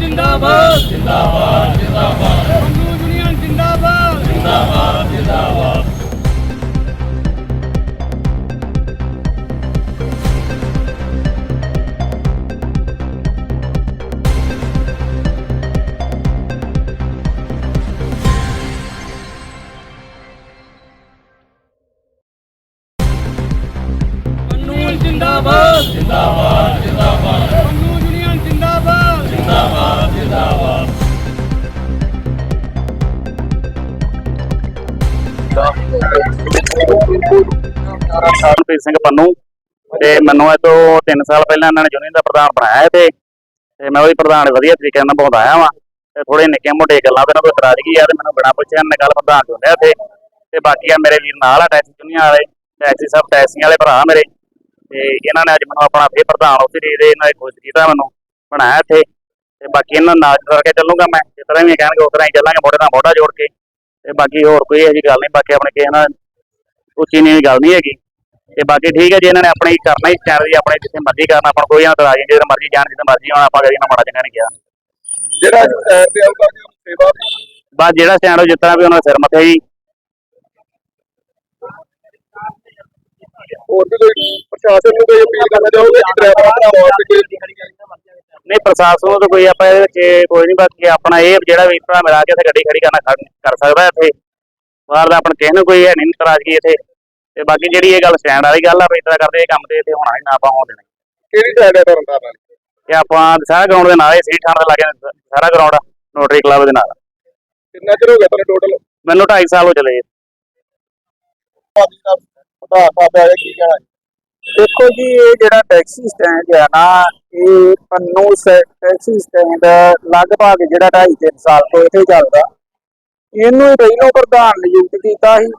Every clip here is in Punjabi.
ਜਿੰਦਾਬਾਦ। ਜਿੰਦਾਬਾਦ ਜਿੰਦਾਬਾਦ। ਯੂਨੀਅਨ ਜਿੰਦਾਬਾਦ। ਜਿੰਦਾਬਾਦ ਜਿੰਦਾਬਾਦ। ਜਿੰਦਾਬਾਦ। ਜਿੰਦਾਬਾਦ ਜਿੰਦਾਬਾਦ। ਸਰਪ੍ਰੀਤ ਸਿੰਘ ਪੰਨੂ ਤੇ ਮੈਨੂੰ ਇਹ ਤੋਂ 3 ਸਾਲ ਪਹਿਲਾਂ ਇਹਨਾਂ ਨੇ ਯੂਨੀਅਨ ਦਾ ਪ੍ਰਧਾਨ ਬਣਾਇਆ ਤੇ ਤੇ ਮੈਂ ਉਹਦੀ ਪ੍ਰਧਾਨ ਵਧੀਆ ਤਰੀਕੇ ਨਾਲ ਨਿਭਾਉਂਦਾ ਵਾਂ। ਤੇ ਥੋੜੇ ਨਿੱਕੇ ਮੋਟੇ ਗੱਲਾਂ ਤੇ ਨਾ ਕੋਈ ਇਤਰਾਜ਼ਗੀ ਆ ਤੇ ਮੈਨੂੰ ਬਿਨਾਂ ਪੁੱਛਿਆ ਨੇ ਗੱਲ ਪ੍ਰਧਾਨ ਚੁਣਿਆ ਤੇ ਤੇ ਬਾਕੀ ਆ ਮੇਰੇ ਵੀਰ ਨਾਲ ਆ ਟੈਕਸੀ ਯੂਨੀਅਨ ਵਾਲੇ ਟੈਕਸੀ ਸਭ ਟੈਕਸੀਆਂ ਵਾਲੇ ਭਰਾ ਮੇਰੇ। ਤੇ ਇਹਨਾਂ ਨੇ ਅੱਜ ਮੈਨੂੰ ਆਪਣਾ ਫੇਰ ਪ੍ਰਧਾਨ ਉਸੇ ਦੇ ਦੇ, ਇਹਨਾਂ ਨੇ ਖੁਸ਼ ਕੀਤਾ ਮੈਨੂੰ, ਬਣਾਇਆ ਇੱਥੇ। ਤੇ ਬਾਕੀ ਇਹਨਾਂ ਨਾਲ ਨਾਚ ਕਰਕੇ ਚੱਲੂਗਾ ਮੈਂ, ਜਿਸ ਤਰ੍ਹਾਂ ਵੀ ਕਹਿਣਗੇ, ਉਸ ਤਰ੍ਹਾਂ ਹੀ ਚੱਲਾਂਗੇ ਮੋਢੇ ਨਾਲ ਮੋਢਾ ਜੋੜ ਕੇ। ਤੇ ਬਾਕੀ ਹੋਰ ਕੋਈ ਇਹੋ ਜਿਹੀ ਗੱਲ ਨਹੀਂ, ਬਾਕੀ ਆਪਣੇ ਕਿਸੇ ਨਾਲ ਉੱਚੀ ਨੀਵੀਂ ਗੱਲ ਨਹੀਂ ਹੈਗੀ। ਤੇ ਬਾਕੀ ਠੀਕ ਹੈ ਜੀ ਇਹਨਾਂ ਨੇ ਆਪਣੀ ਕਰਨਾ ਹੀ ਚੈਨਲ ਦੀ ਆਪਣੇ ਜਿੱਥੇ ਮਰਜ਼ੀ ਕਰਨਾ ਆਪਾਂ ਨੂੰ ਕੋਈ ਇਤਰਾਜ਼ ਨਹੀਂ ਜਿੱਥੇ ਮਰਜ਼ੀ ਜਾਣ ਜਿੱਥੇ ਮਰਜ਼ੀ ਆਉਣਾ ਆਪਾਂ ਕਦੀ ਨਾ ਮਾੜਾ ਚੰਗਾ ਨਹੀਂ ਕਿਹਾ। ਜਿਹੜਾ ਅੱਜ ਸਾਈਡ ਤੇ ਆਊਗਾ ਕਿ ਉਹਨੂੰ ਸੇਵਾ ਵੀ ਬਸ ਜਿਹੜਾ ਸਟੈਂਡ ਹੋ ਜਿੱਤਣਾ ਵੀ ਉਹਨਾਂ ਦੇ ਸਿਰ ਮੱਥੇ ਜੀ। ਹੋਰ ਵੀ ਕੋਈ ਪ੍ਰਸ਼ਾਸਨ ਨੂੰ ਕੋਈ ਅਪੀਲ ਕਰਨਾ ਚਾਹੋਗੇ? ਕਿ ਡਰਾਈਵਰ ਭਰਾਵਾਂ ਵਾਸਤੇ ਕੋਈ ਨਹੀਂ ਪ੍ਰਸ਼ਾਸਨ ਨੂੰ ਤਾਂ ਕੋਈ ਆਪਾਂ ਇਹਦੇ ਵਿੱਚ ਕੋਈ ਨਹੀਂ ਬਾਕੀ ਆਪਣਾ ਇਹ ਜਿਹੜਾ ਵੀ ਭਰਾ ਆ ਕੇ ਇੱਥੇ ਗੱਡੀ ਖੜੀ ਕਰਨਾ ਕਰ ਸਕਦਾ ਇੱਥੇ। ਬਾਹਰ ਦਾ ਆਪਣਾ ਕਿਸੇ ਨੂੰ ਕੋਈ ਹੈ ਨਹੀਂ ਨਾਰਾਜ਼ਗੀ ਇੱਥੇ। ਤੇ ਬਾਕੀ ਜਿਹੜੀ ਇਹ ਗੱਲ ਸਟੈਂਡ ਵਾਲੀ ਗੱਲ ਆ ਵੀ ਇਤਰਾ ਕਰਦੇ ਇਹ ਕੰਮ ਤੇ ਇੱਥੇ ਹੋਣਾ ਹੀ ਨਾ ਆਪਾਂ ਹੋਣ ਦੇਣਾ। ਕਿਹੜੀ ਸਾਈਡ ਹੈ ਤਰਨਤਾਰਨ ਵਾਲੀ ਤੇ ਆਪਾਂ ਸਾਰਾ ਗਰਾਊਂਡ ਦੇ ਨਾਲ ਹੀ ਸੀ ਥਾਣ ਦੇ ਲਾਗੇ ਸਾਰਾ ਗਰਾਊਂਡ ਨੋਟਰੀ ਕਲੱਬ ਦੇ ਨਾਲ। ਕਿੰਨਾ ਚਿਰ ਹੋ ਗਿਆ ਤੁਹਾਨੂੰ ਟੋਟਲ ਮੈਨੂੰ 2.5 ਸਾਲ ਹੋ ਚਲੇ ਦੇਖੋ ਜੀ ਇਹ ਜਿਹੜਾ ਟੈਕਸੀ ਸਟੈਂਡ ਹੈ ਨਾ ਇਹ ਪੰਨੂ ਟੈਕਸੀ ਸਟੈਂਡ ਲਗਭਗ ਜਿਹੜਾ 2.5 3 ਸਾਲ ਤੋਂ ਇੱਥੇ ਚੱਲਦਾ। ਇਹਨੂੰ ਪਹਿਲੋਂ ਪ੍ਰਧਾਨ ਨਿਯੁਕਤ ਕੀਤਾ ਸੀ।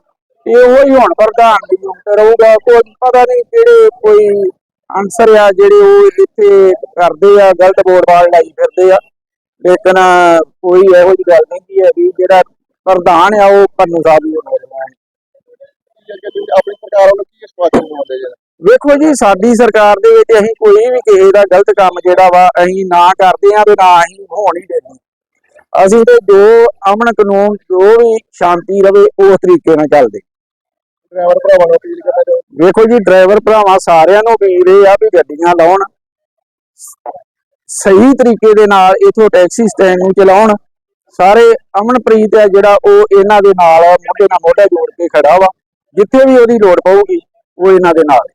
ਤੇ ਉਹ ਹੀ ਹੁਣ ਪ੍ਰਧਾਨ ਨਿਯੁਕਤ ਰਹੂਗਾ ਕੋਈ ਪਤਾ ਨਹੀਂ ਕਿਹੜੇ ਕੋਈ ਅਨਸਰ ਆ ਜਿਹੜੇ ਉਹ ਇੱਥੇ ਕਰਦੇ ਆ ਗਲਤ ਬੋਰਡਵਾਲ ਲਾਈ ਫਿਰਦੇ ਆ। ਲੇਕਿਨ ਕੋਈ ਇਹੋ ਜਿਹੀ ਗੱਲ ਨਹੀਂ ਹੈ ਵੀ ਜਿਹੜਾ ਪ੍ਰਧਾਨ ਆ ਉਹ ਪੰਨੂ ਸਾਹਿਬ ਹੀ ਹੋਣੇ ਆਪਣੀ ਸਰਕਾਰ ਵੱਲੋਂ ਕੀ ਸਵਾਗਤ ਬਣਾਉਂਦੇ ਜੀ ਵੇਖੋ ਜੀ ਸਾਡੀ ਸਰਕਾਰ ਦੇ ਵਿੱਚ ਅਸੀਂ ਕੋਈ ਵੀ ਕਿਸੇ ਦਾ ਗਲਤ ਕੰਮ ਜਿਹੜਾ ਵਾ ਅਸੀਂ ਨਾ ਕਰਦੇ ਆ ਤੇ ਨਾ ਅਸੀਂ ਹੋਣ ਹੀ ਦਿੰਦੇ ਅਸੀਂ ਤੇ ਜੋ ਅਮਨ ਕਾਨੂੰਨ ਜੋ ਵੀ ਸ਼ਾਂਤੀ ਰਵੇ ਉਸ ਤਰੀਕੇ ਨਾਲ ਚੱਲਦੇ। ਡਰਾਈਵਰ ਭਰਾਵਾਂ ਨੂੰ ਅਪੀਲ ਕਰਨਾ ਚਾਹੋਗੇ ਵੇਖੋ ਜੀ ਡਰਾਈਵਰ ਭਰਾਵਾਂ ਸਾਰਿਆਂ ਨੂੰ ਅਪੀਲ ਇਹ ਆ ਵੀ ਗੱਡੀਆਂ ਲਾਉਣ। ਸਹੀ ਤਰੀਕੇ ਦੇ ਨਾਲ ਇਥੋਂ ਟੈਕਸੀ ਸਟੈਂਡ ਨੂੰ ਚਲਾਉਣ। ਸਾਰੇ ਅਮਨਪ੍ਰੀਤ ਹੈ ਜਿਹੜਾ ਉਹ ਇਹਨਾਂ ਦੇ ਨਾਲ ਮੋਢੇ ਨਾਲ ਮੋਢਾ ਜੋੜ ਕੇ ਖੜਾ ਵਾ। ਜਿੱਥੇ ਵੀ ਉਹਦੀ ਲੋੜ ਪਊਗੀ ਉਹ ਇਹਨਾਂ ਦੇ ਨਾਲ।